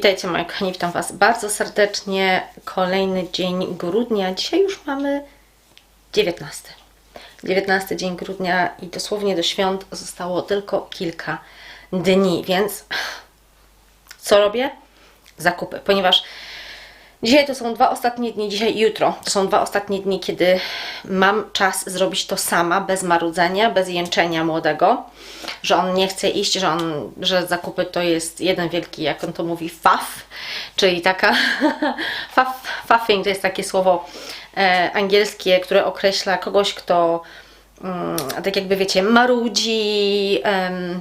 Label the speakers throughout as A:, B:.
A: Witajcie moi kochani, witam Was bardzo serdecznie. Kolejny dzień grudnia. Dzisiaj już mamy 19. 19 dzień grudnia i dosłownie do świąt zostało tylko kilka dni, więc co robię? Zakupy, ponieważ dzisiaj to są dwa ostatnie dni, dzisiaj i jutro. To są dwa ostatnie dni, kiedy mam czas zrobić to sama, bez marudzenia, bez jęczenia młodego, że on nie chce iść, że, on, że zakupy to jest jeden wielki, jak on to mówi, faf, czyli taka faf, faffing to jest takie słowo e, angielskie, które określa kogoś, kto mm, tak jakby wiecie, marudzi, em,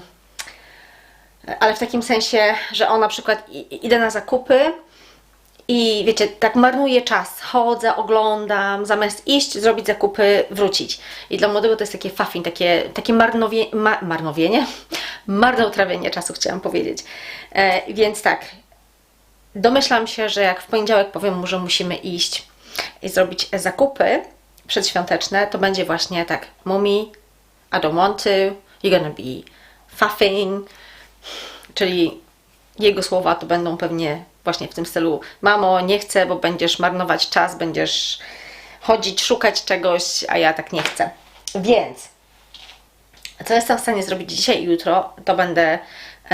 A: ale w takim sensie, że on na przykład idę na zakupy i wiecie, tak marnuję czas, chodzę, oglądam, zamiast iść, zrobić zakupy, wrócić. I dla młodego to jest takie faffing, takie, takie marnowie, ma, marnowienie, marnotrawienie czasu chciałam powiedzieć. E, więc tak, domyślam się, że jak w poniedziałek powiem mu, że musimy iść i zrobić zakupy przedświąteczne, to będzie właśnie tak, mommy, I don't want to, you're gonna be faffing, czyli jego słowa to będą pewnie właśnie w tym stylu mamo, nie chcę, bo będziesz marnować czas, będziesz chodzić, szukać czegoś, a ja tak nie chcę. Więc co jestem w stanie zrobić dzisiaj i jutro, to będę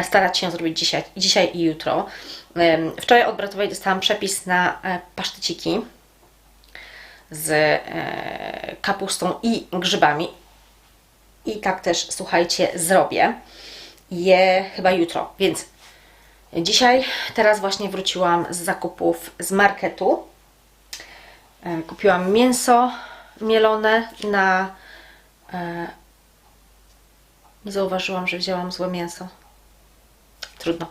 A: starać się zrobić dzisiaj, dzisiaj i jutro. Wczoraj od bratowej dostałam przepis na e, pasztyciki z e, kapustą i grzybami. I tak też, słuchajcie, zrobię je chyba jutro. Więc dzisiaj, teraz właśnie wróciłam z zakupów z marketu. Kupiłam mięso mielone na. E, zauważyłam, że wzięłam złe mięso. Trudno.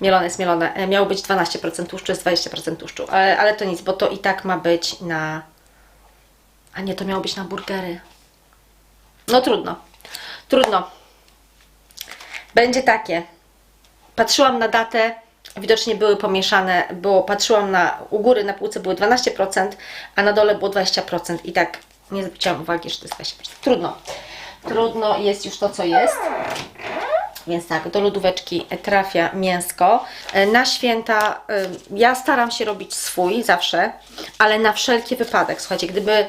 A: Mielone jest mielone. E, Miało być 12% tłuszczu, jest 20% tłuszczu. Ale, ale to nic, bo to i tak ma być na. A nie, to miało być na burgery. No trudno. Trudno. Będzie takie. Patrzyłam na datę, widocznie były pomieszane, bo patrzyłam na u góry na półce były 12%, a na dole było 20% i tak nie zwróciłam uwagi, że to jest 20%. Trudno. Trudno jest już to, co jest. Więc tak, do lodóweczki trafia mięsko. E, Na święta y, ja staram się robić swój zawsze, ale na wszelki wypadek. Słuchajcie, gdyby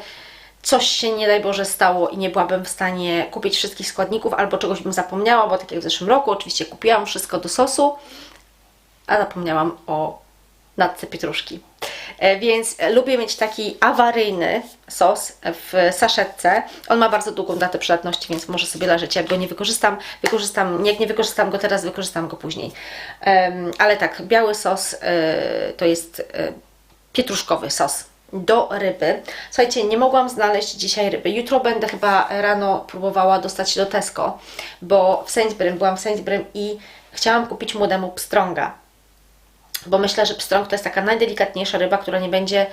A: coś się nie daj Boże stało i nie byłabym w stanie kupić wszystkich składników albo czegoś bym zapomniała, bo tak jak w zeszłym roku oczywiście kupiłam wszystko do sosu, a zapomniałam o natce pietruszki. E, Więc lubię mieć taki awaryjny sos w saszetce. On ma bardzo długą datę przydatności, więc może sobie leżeć. Jak go nie wykorzystam, wykorzystam, jak nie wykorzystam go teraz, wykorzystam go później. Ale tak, biały sos e, to jest e, pietruszkowy sos do ryby. Słuchajcie, nie mogłam znaleźć dzisiaj ryby. Jutro będę chyba rano próbowała dostać się do Tesco, bo w Sainsbury, byłam w Sainsbury i chciałam kupić młodemu pstrąga bo myślę, że pstrąg to jest taka najdelikatniejsza ryba, która nie będzie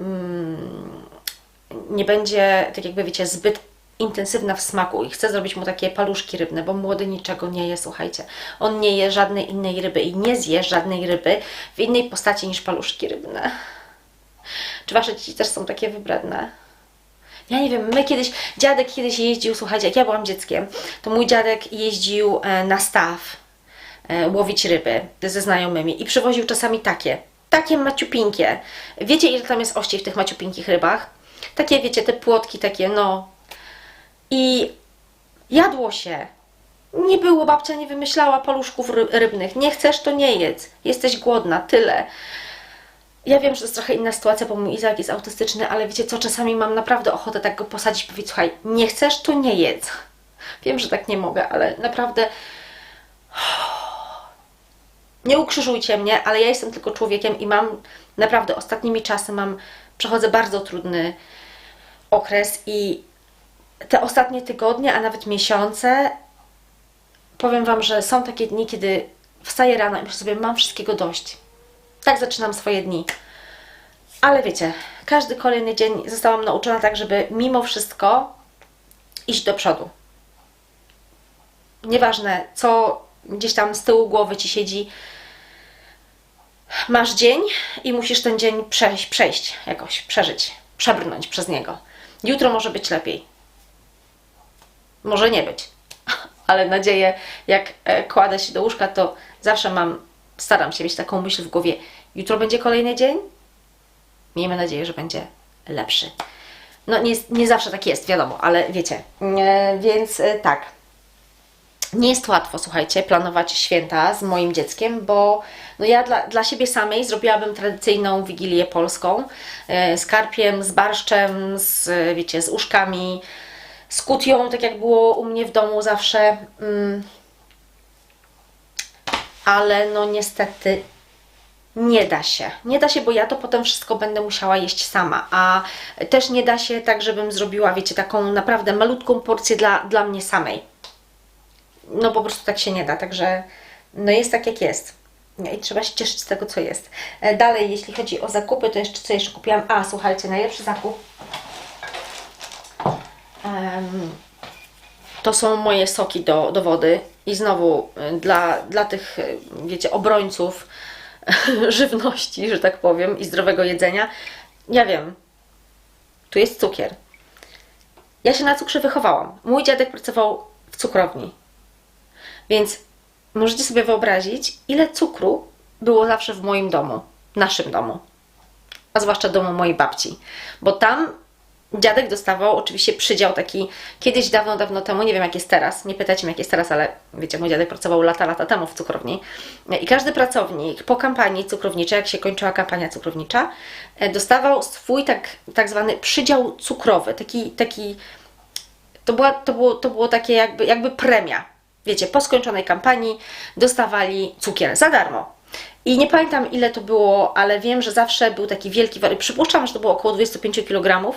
A: mm, nie będzie, tak jakby wiecie, zbyt intensywna w smaku i chcę zrobić mu takie paluszki rybne, bo młody niczego nie je, słuchajcie. On nie je żadnej innej ryby i nie zje żadnej ryby w innej postaci niż paluszki rybne. Czy Wasze dzieci też są takie wybredne? Ja nie wiem, my kiedyś, dziadek kiedyś jeździł, słuchajcie, jak ja byłam dzieckiem, to mój dziadek jeździł e, na staw e, łowić ryby ze znajomymi i przywoził czasami takie, takie maciupinkie. Wiecie, ile tam jest ości w tych maciupinkich rybach? Takie, wiecie, te płotki takie, no. I jadło się. Nie było, babcia nie wymyślała paluszków ry- rybnych. Nie chcesz, to nie jedz. Jesteś głodna, tyle. Ja wiem, że to jest trochę inna sytuacja, bo mój Izak jest autystyczny, ale wiecie co, czasami mam naprawdę ochotę tak go posadzić i powiedzieć, słuchaj, nie chcesz, to nie jedz. Wiem, że tak nie mogę, ale naprawdę nie ukrzyżujcie mnie, ale ja jestem tylko człowiekiem i mam naprawdę ostatnimi czasy mam, przechodzę bardzo trudny okres i te ostatnie tygodnie, a nawet miesiące, powiem Wam, że są takie dni, kiedy wstaję rano i myślę sobie, mam wszystkiego dość. Tak zaczynam swoje dni. Ale wiecie, każdy kolejny dzień zostałam nauczona tak, żeby mimo wszystko iść do przodu. Nieważne, co gdzieś tam z tyłu głowy ci siedzi, masz dzień i musisz ten dzień przejść, przejść jakoś, przeżyć, przebrnąć przez niego. Jutro może być lepiej. Może nie być. Ale nadzieję, jak e, kładę się do łóżka, to zawsze mam staram się mieć taką myśl w głowie. Jutro będzie kolejny dzień. Miejmy nadzieję, że będzie lepszy. No nie, nie zawsze tak jest, wiadomo, ale wiecie. E, więc e, tak. Nie jest łatwo, słuchajcie, planować święta z moim dzieckiem, bo no ja dla, dla siebie samej zrobiłabym tradycyjną wigilię polską e, z karpiem, z barszczem, z, wiecie, z uszkami, z kutią, tak jak było u mnie w domu zawsze. Mm. Ale no niestety nie da się. Nie da się, bo ja to potem wszystko będę musiała jeść sama, a też nie da się tak, żebym zrobiła, wiecie, taką naprawdę malutką porcję dla, dla mnie samej. No po prostu tak się nie da, także no jest tak jak jest. I trzeba się cieszyć z tego, co jest. E, Dalej, jeśli chodzi o zakupy, to jeszcze co jeszcze kupiłam? A, słuchajcie, najlepszy zakup to są moje soki do, do wody i znowu y, dla, dla tych, y, wiecie, obrońców żywności, że tak powiem, i zdrowego jedzenia. Ja wiem, tu jest cukier. Ja się na cukrze wychowałam. Mój dziadek pracował w cukrowni. Więc możecie sobie wyobrazić, ile cukru było zawsze w moim domu, naszym domu, a zwłaszcza domu mojej babci. Bo tam dziadek dostawał oczywiście przydział taki kiedyś dawno, dawno temu, nie wiem jak jest teraz, nie pytajcie mnie jak jest teraz, ale wiecie, mój dziadek pracował lata, lata temu w cukrowni i każdy pracownik po kampanii cukrowniczej, jak się kończyła kampania cukrownicza, e, dostawał swój tak, tak zwany przydział cukrowy, taki, taki to, była, to, było, to było takie jakby, jakby premia. Wiecie, po skończonej kampanii dostawali cukier za darmo. I nie pamiętam ile to było, ale wiem, że zawsze był taki wielki. Przypuszczam, że to było około 25 kg.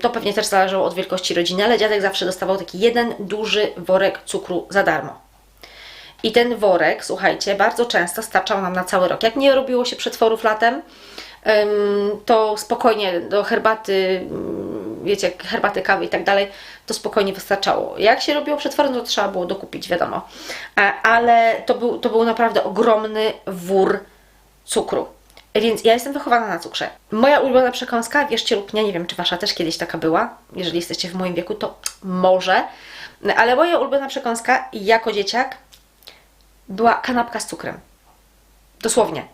A: To pewnie też zależało od wielkości rodziny, ale dziadek zawsze dostawał taki jeden duży worek cukru za darmo. I ten worek, słuchajcie, bardzo często starczał nam na cały rok. Jak nie robiło się przetworów latem, em, to spokojnie do herbaty, mm, wiecie, herbaty, kawy i tak dalej, to spokojnie wystarczało. Jak się robiło przetwory, no to trzeba było dokupić, wiadomo. A- Ale to był, to był naprawdę ogromny wór cukru. Więc ja jestem wychowana na cukrze. Moja ulubiona przekąska, wierzcie lub nie, nie wiem czy wasza też kiedyś taka była, jeżeli jesteście w moim wieku, to może, ale moja ulubiona przekąska jako dzieciak była kanapka z cukrem. Dosłownie.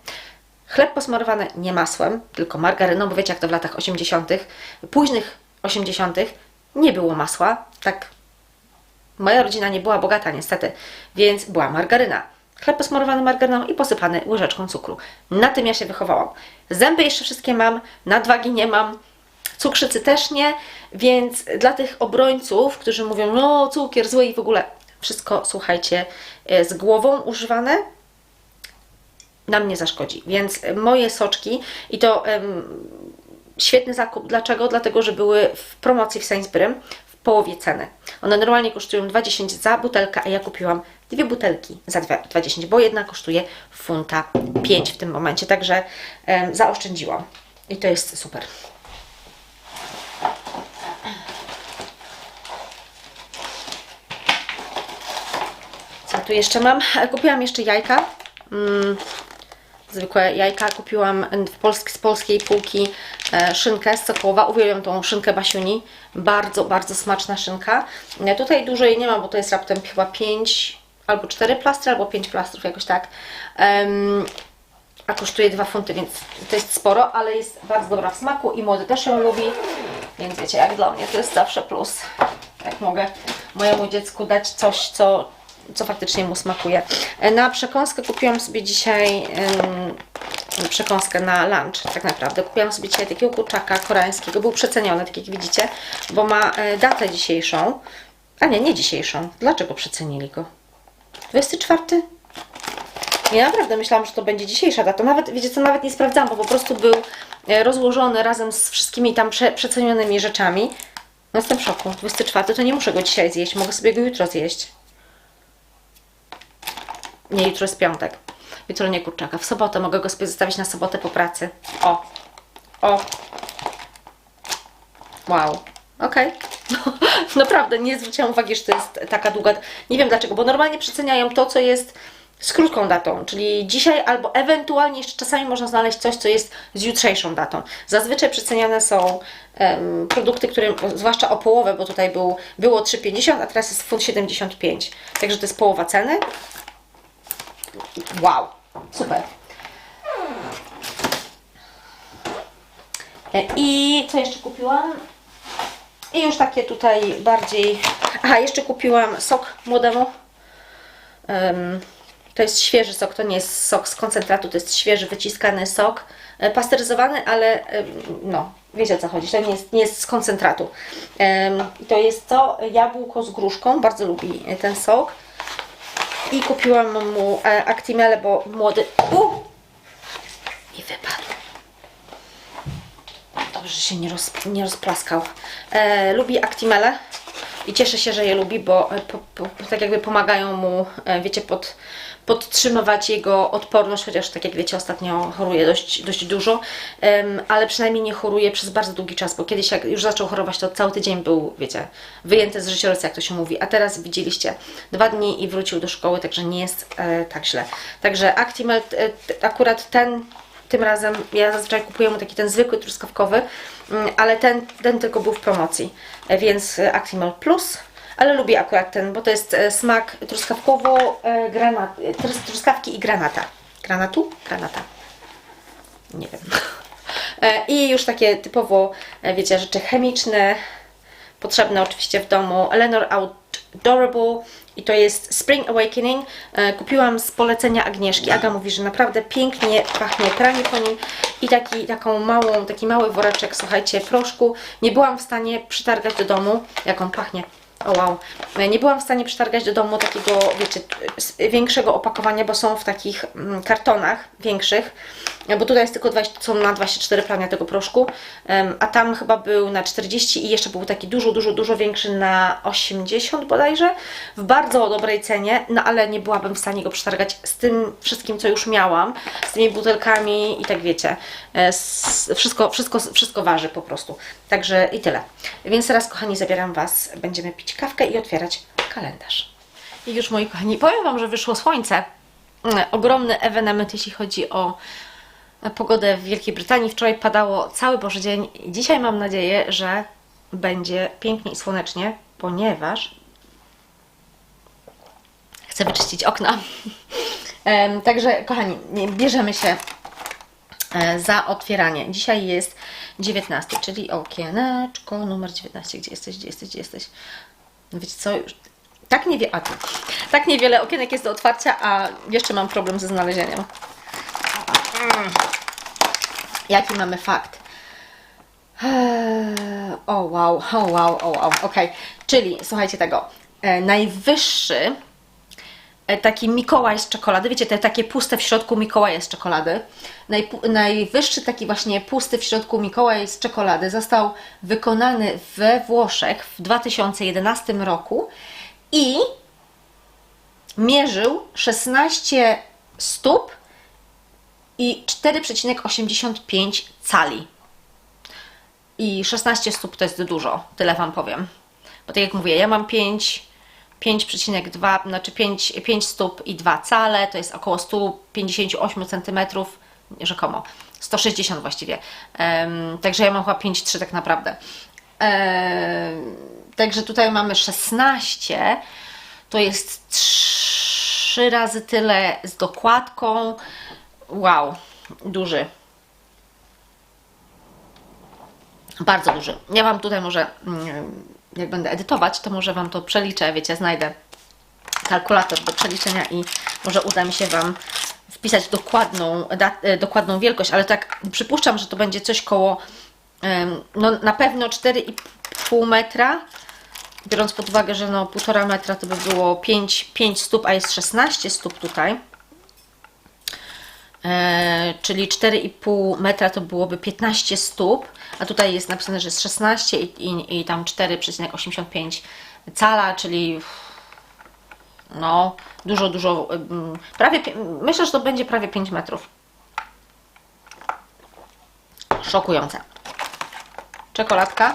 A: Chleb posmarowany nie masłem, tylko margaryną, bo wiecie jak to w latach 80., późnych 80., nie było masła, tak Moja rodzina nie była bogata niestety, więc była margaryna. Chleb posmarowany margaryną i posypany łyżeczką cukru. Na tym ja się wychowałam. Zęby jeszcze wszystkie mam, nadwagi nie mam, cukrzycy też nie, więc dla tych obrońców, którzy mówią, no cukier zły i w ogóle wszystko, słuchajcie, e, z głową używane, nam nie zaszkodzi. Więc moje soczki i to świetny zakup. Dlaczego? Dlatego, że były w promocji w Sainsbury w połowie ceny. One normalnie kosztują 2,10 za butelkę, a ja kupiłam dwie butelki za dwa- 2,10, bo jedna kosztuje funta 5 w tym momencie, także em, zaoszczędziłam. I to jest super. Co tu jeszcze mam? Kupiłam jeszcze jajka. Mm, zwykłe jajka. Kupiłam z polskiej półki e, szynkę z Sokołowa. Uwielbiam tą szynkę Basiuni. Bardzo, bardzo smaczna szynka. E, Tutaj dużo jej nie ma, bo to jest raptem chyba 5 albo 4 plastry, albo 5 plastrów, jakoś tak. Em, a kosztuje 2 funty, więc to jest sporo, ale jest bardzo dobra w smaku i młody też ją lubi. Więc wiecie, jak dla mnie to jest zawsze plus. Jak mogę mojemu dziecku dać coś, co, co faktycznie mu smakuje. E, Na przekąskę kupiłam sobie dzisiaj em, przekąskę na lunch, tak naprawdę. Kupiłam sobie dzisiaj takiego kurczaka koreańskiego. Był przeceniony, tak jak widzicie, bo ma e, datę dzisiejszą. A nie, nie dzisiejszą. Dlaczego przecenili go? 24? Ja naprawdę myślałam, że to będzie dzisiejsza data. Nawet, wiecie co, nawet nie sprawdzałam, bo po prostu był e, rozłożony razem z wszystkimi tam prze, przecenionymi rzeczami. No jestem w szoku. 24 to nie muszę go dzisiaj zjeść, mogę sobie go jutro zjeść. Nie, jutro jest piątek. Jutro nie kurczaka. W sobotę mogę go sobie zostawić na sobotę po pracy. O. O. Wow. Okej. Naprawdę, nie zwróciłam uwagi, że to jest taka długa. Nie wiem dlaczego, bo normalnie przeceniają to, co jest z krótką datą, czyli dzisiaj albo ewentualnie jeszcze czasami można znaleźć coś, co jest z jutrzejszą datą. Zazwyczaj przeceniane są em, produkty, które, zwłaszcza o połowę, bo tutaj był, było 3,50, a teraz jest funt 75. Także to jest połowa ceny. wow, super. E, I co jeszcze kupiłam? I już takie tutaj bardziej... Aha, jeszcze kupiłam sok młodemu. Em, to jest świeży sok, to nie jest sok z koncentratu, to jest świeży, wyciskany sok. E, Pasteryzowany, ale no, wiecie o co chodzi, to nie jest, nie jest z koncentratu. To jest to jabłko z gruszką, bardzo lubi ten sok. I kupiłam mu e, Actimele, bo młody... U! I wypadł. Dobrze, że się nie, roz, nie rozplaskał. E, lubi Actimele i cieszę się, że je lubi, bo e, po, po, tak jakby pomagają mu, e, wiecie, pod, podtrzymywać jego odporność, chociaż tak jak wiecie, ostatnio choruje dość, dość dużo, ale przynajmniej nie choruje przez bardzo długi czas, bo kiedyś jak już zaczął chorować, to cały tydzień był, wiecie, wyjęty z życiorysa, jak to się mówi, a teraz widzieliście, dwa dni i wrócił do szkoły, także nie jest e, tak źle. Także Actimel, e, akurat ten tym razem ja zazwyczaj kupuję mu taki ten zwykły truskawkowy, mm, ale ten, ten tylko był w promocji, e, więc e, Actimel Plus, ale lubię akurat ten, bo to jest e, smak truskawkowo e, granat, e, trus- truskawki i granata. Granatu? Granata. Nie wiem. I już takie typowo, wiecie, rzeczy chemiczne, potrzebne oczywiście w domu. Eleanor Outdoorable i to jest Spring Awakening. E, Kupiłam z polecenia Agnieszki. Aga mówi, że naprawdę pięknie pachnie pranie po nim i taki, taką małą, taki mały woreczek, słuchajcie, proszku. Nie byłam w stanie przytargać do domu, jak on pachnie. O wow. Nie byłam w stanie przetargać do domu takiego, wiecie, większego opakowania, bo są w takich mm, kartonach większych, E, bo tutaj jest tylko 20, są na 24 prania tego proszku, a tam chyba był na 40 i jeszcze był taki dużo, dużo, dużo większy na 80 bodajże, w bardzo dobrej cenie, no ale nie byłabym w stanie go przetargać z tym wszystkim, co już miałam, z tymi butelkami i tak wiecie, e, wszystko, wszystko, wszystko waży po prostu. Także i tyle. Więc teraz, kochani, zabieram Was, będziemy pić kawkę i otwierać kalendarz. I już, moi kochani, powiem Wam, że wyszło słońce. Mm, Ogromny ewenement, jeśli chodzi o pogodę w Wielkiej Brytanii. Wczoraj padało cały Boży dzień. Dzisiaj mam nadzieję, że będzie pięknie i słonecznie, ponieważ chcę wyczyścić okna. Także, kochani, bierzemy się e, za otwieranie. Dzisiaj jest 19, czyli okieneczko numer 19. Gdzie jesteś, gdzie jesteś, gdzie jesteś? No wiecie co, tak, nie wie, a tu. tak niewiele okienek jest do otwarcia, a jeszcze mam problem ze znalezieniem. Jaki mamy fakt? Eee, O wow, o wow, o wow, okej. Czyli słuchajcie tego. E, najwyższy taki Mikołaj z czekolady, wiecie, te takie puste w środku Mikołaje z czekolady. Najwyższy taki właśnie pusty w środku Mikołaj z czekolady został wykonany we Włoszech w 2011 roku i mierzył 16 stóp i 4,85 cali. I 16 stóp to jest dużo, tyle Wam powiem. Bo tak jak mówię, ja mam 5, 5,2, znaczy 5, 5 stóp i 2 cale, to jest około 158 cm, rzekomo, 160 właściwie. Em, także ja mam chyba 5,3 tak naprawdę. Em, także tutaj mamy 16, to jest 3 razy tyle z dokładką. Wow, duży. Bardzo duży. Ja Wam tutaj może, mm, jak będę edytować, to może Wam to przeliczę, wiecie, znajdę kalkulator do przeliczenia i może uda mi się Wam wpisać dokładną, dat, e, dokładną wielkość, ale tak przypuszczam, że to będzie coś koło, no na pewno 4,5 metra, biorąc pod uwagę, że no 1,5 metra to by było 5, 5 stóp, a jest 16 stóp tutaj. E, czyli 4,5 metra to byłoby 15 stóp, a tutaj jest napisane, że jest 16 i, i, i tam 4,85 cala, czyli no dużo, dużo, ym, prawie, myślę, że to będzie prawie 5 metrów. Szokujące. Czekoladka.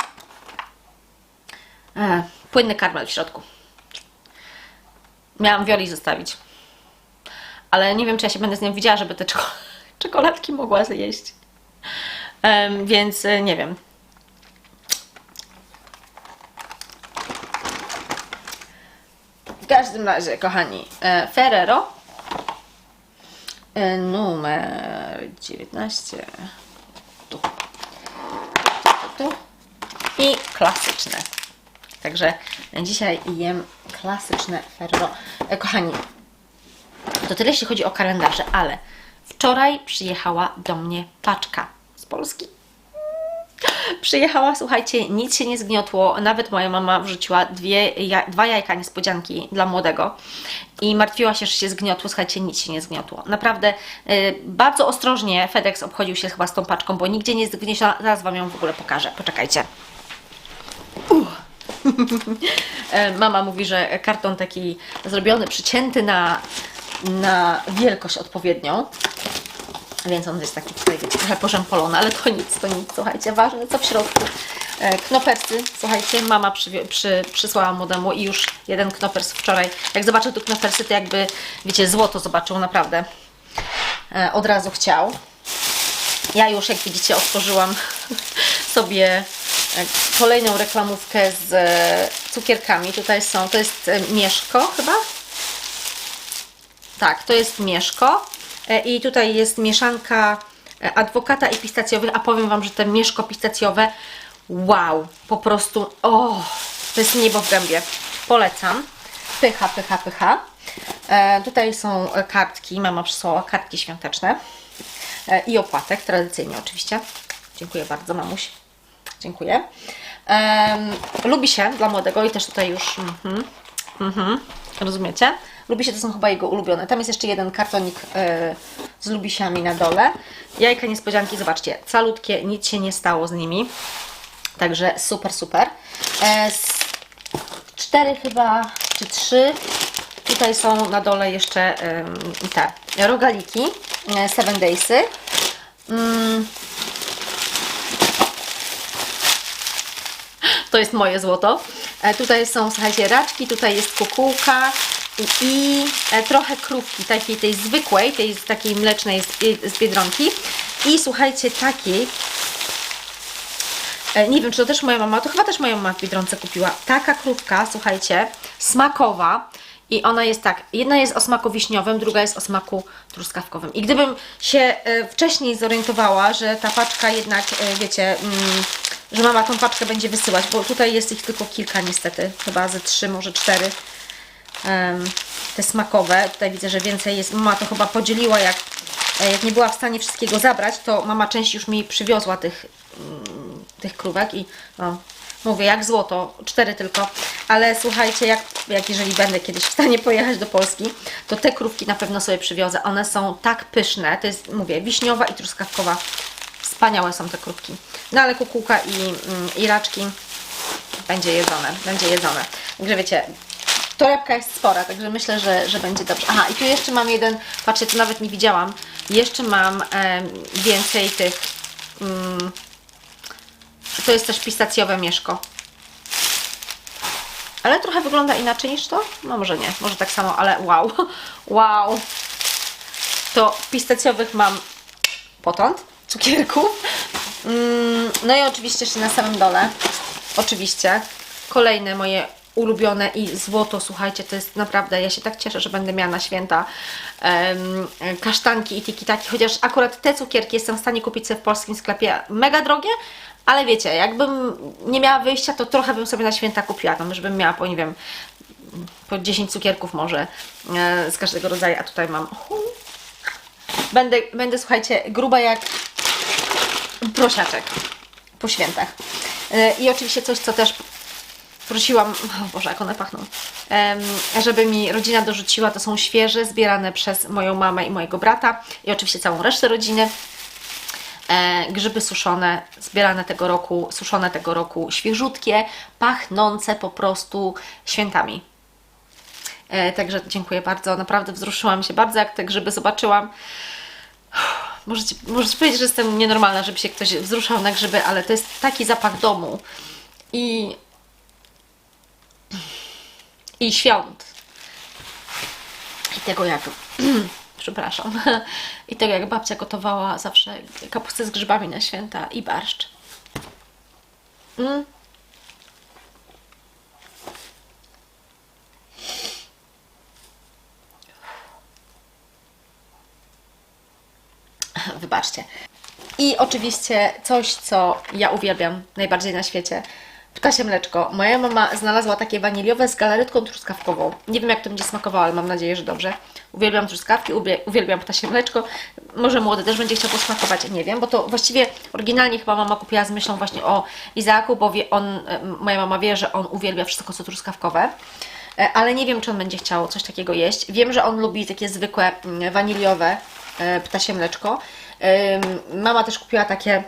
A: E, płynny karmel w środku. Miałam Wioli zostawić ale nie wiem, czy ja się będę z nią widziała, żeby te czeko- czekoladki mogła zjeść. Więc e, nie wiem. W każdym razie, kochani, e, Ferrero e, numer 19. Tu. Tu, tu, tu. I klasyczne. Także dzisiaj jem klasyczne Ferrero. Kochani, to tyle jeśli chodzi o kalendarze, ale wczoraj przyjechała do mnie paczka Polski. Przyjechała, słuchajcie, nic się nie zgniotło. Nawet moja mama wrzuciła dwie, dwa jajka niespodzianki dla młodego i martwiła się, że się zgniotło. Słuchajcie, nic się nie zgniotło. Naprawdę y, bardzo ostrożnie FedEx obchodził się chyba z tą paczką, bo nigdzie nie jest zgnieciona. Zaraz Wam ją w ogóle pokażę. Poczekajcie. E, Mama mówi, że karton taki zrobiony, przycięty na, na wielkość odpowiednią. Więc on jest taki tutaj, trochę porzępolony, ale to nic, to nic, słuchajcie, ważne co w środku. E, Knopersy, słuchajcie, mama przywie, przy, przysłała młodemu i już jeden knopers wczoraj. Jak zobaczył tu knopersy, to jakby, wiecie, złoto zobaczył, naprawdę. E, Od razu chciał. Ja już, jak widzicie, otworzyłam sobie e, kolejną reklamówkę z cukierkami. Tutaj są, to jest mieszko chyba? Tak, to jest mieszko. E, I tutaj jest mieszanka e, adwokata i pistacjowych, a powiem Wam, że te mieszko pistacjowe, wow, po prostu, o, to jest niebo w gębie. Polecam. Pycha, pycha, pycha. E, tutaj są e, kartki, mama przysłała kartki świąteczne e, i opłatek, tradycyjnie oczywiście. Dziękuję bardzo, mamuś. Dziękuję. Em, lubi się dla młodego i też tutaj już, mhm, mhm, rozumiecie? Lubi się, to są chyba jego ulubione. Tam jest jeszcze jeden kartonik e, z lubisiami na dole. Jajka niespodzianki, zobaczcie, calutkie, nic się nie stało z nimi. Także super, super. E, cztery chyba, czy trzy. Tutaj są na dole jeszcze te rogaliki, e, Seven Daysy. Mm. To jest moje złoto. E, tutaj są, słuchajcie, raczki, tutaj jest kukułka i, e, trochę krówki, takiej tej zwykłej, tej takiej mlecznej z, Bie- z Biedronki. I słuchajcie, takiej, E, Nie wiem, czy to też moja mama, to chyba też moja mama w Biedronce kupiła. Taka krówka, słuchajcie, smakowa. I ona jest tak, jedna jest o smaku wiśniowym, druga jest o smaku truskawkowym. I gdybym się e, wcześniej zorientowała, że ta paczka jednak, wiecie, mm, że mama tą paczkę będzie wysyłać, bo tutaj jest ich tylko kilka niestety, chyba ze trzy, może cztery. Te smakowe. Tutaj widzę, że więcej jest. Mama to chyba podzieliła, jak, e, jak nie była w stanie wszystkiego zabrać, to mama część już mi przywiozła tych, mm, tych krówek i no, mówię, jak złoto, cztery tylko. Ale słuchajcie, jak, jak jeżeli będę kiedyś w stanie pojechać do Polski, to te krówki na pewno sobie przywiozę. One są tak pyszne. To jest, mówię, wiśniowa i truskawkowa. Wspaniałe są te krówki. No ale kukułka i, mm, i raczki będzie jedzone, będzie jedzone. Także wiecie, torebka jest spora, także myślę, że, że będzie dobrze. Aha, i tu jeszcze mam jeden, patrzcie, tu nawet nie widziałam, jeszcze mam em, więcej tych, mm, to jest też pistacjowe mieszko. Ale trochę wygląda inaczej niż to? No może nie, może tak samo, ale wow, wow. To pistacjowych mam potąd, cukierków. Mm, No i oczywiście jeszcze na samym dole, oczywiście, kolejne moje ulubione i złoto, słuchajcie, to jest naprawdę, ja się tak cieszę, że będę miała na święta em, kasztanki i tiki-taki, chociaż akurat te cukierki jestem w stanie kupić sobie w polskim sklepie mega drogie, ale wiecie, jakbym nie miała wyjścia, to trochę bym sobie na święta kupiła, tam już bym miała po, nie wiem, po 10 cukierków może e, z każdego rodzaju, a tutaj mam Będę, będę słuchajcie, gruba jak prosiaczek po świętach. E, I oczywiście coś, co też prosiłam, o Boże, jak one pachną, żeby mi rodzina dorzuciła, to są świeże, zbierane przez moją mamę i mojego brata i oczywiście całą resztę rodziny. E, grzyby suszone, zbierane tego roku, suszone tego roku, świeżutkie, pachnące po prostu świętami. E, Także dziękuję bardzo. Naprawdę wzruszyłam się bardzo, jak te grzyby zobaczyłam. Możecie, możecie powiedzieć, że jestem nienormalna, żeby się ktoś wzruszał na grzyby, ale to jest taki zapach domu i, i świąt. I tego jak. Przepraszam. I tego jak babcia gotowała zawsze kapustę z grzybami na święta i barszcz. Mm. wybaczcie. I oczywiście coś, co ja uwielbiam najbardziej na świecie. Ptasie mleczko. Moja mama znalazła takie waniliowe z galaretką truskawkową. Nie wiem, jak to będzie smakowało, ale mam nadzieję, że dobrze. Uwielbiam truskawki, uwielbiam ptasie mleczko. Może młody też będzie chciał posmakować, nie wiem, bo to właściwie oryginalnie chyba mama kupiła z myślą właśnie o Izaaku, bo wie, on, e, moja mama wie, że on uwielbia wszystko, co truskawkowe. E, Ale nie wiem, czy on będzie chciał coś takiego jeść. Wiem, że on lubi takie zwykłe mm, waniliowe e, ptasie mleczko. Mama też kupiła takie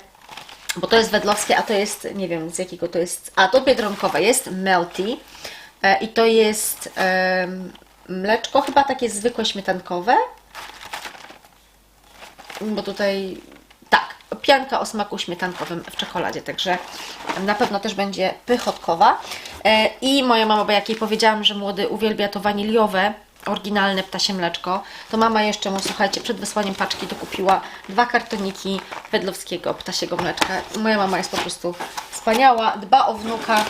A: bo to jest wedlowskie, a to jest, nie wiem z jakiego to jest, a to biedronkowe jest Melty e, i to jest mleczko, chyba takie zwykłe śmietankowe, bo tutaj tak, pianka o smaku śmietankowym w czekoladzie, także na pewno też będzie pychotkowa. E, I moja mama, bo jak jej powiedziałam, że młody uwielbia to waniliowe, oryginalne ptasie mleczko, to mama jeszcze mu, słuchajcie, przed wysłaniem paczki dokupiła dwa kartoniki wedlowskiego ptasiego mleczka. Moja mama jest po prostu wspaniała, dba o wnuka,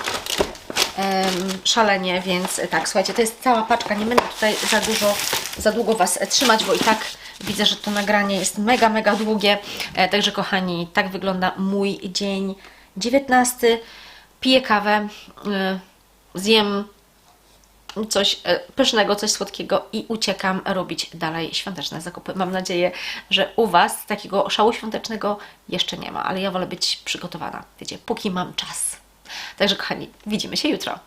A: em, szalenie, więc tak, słuchajcie, to jest cała paczka, nie będę tutaj za dużo, za długo Was e, trzymać, bo i tak widzę, że to nagranie jest mega, mega długie, e, także kochani, tak wygląda mój dzień 19, piję kawę, e, zjem coś e, pysznego, coś słodkiego i uciekam robić dalej świąteczne zakupy. Mam nadzieję, że u Was takiego szału świątecznego jeszcze nie ma, ale ja wolę być przygotowana, wiecie, póki mam czas. Także kochani, widzimy się jutro.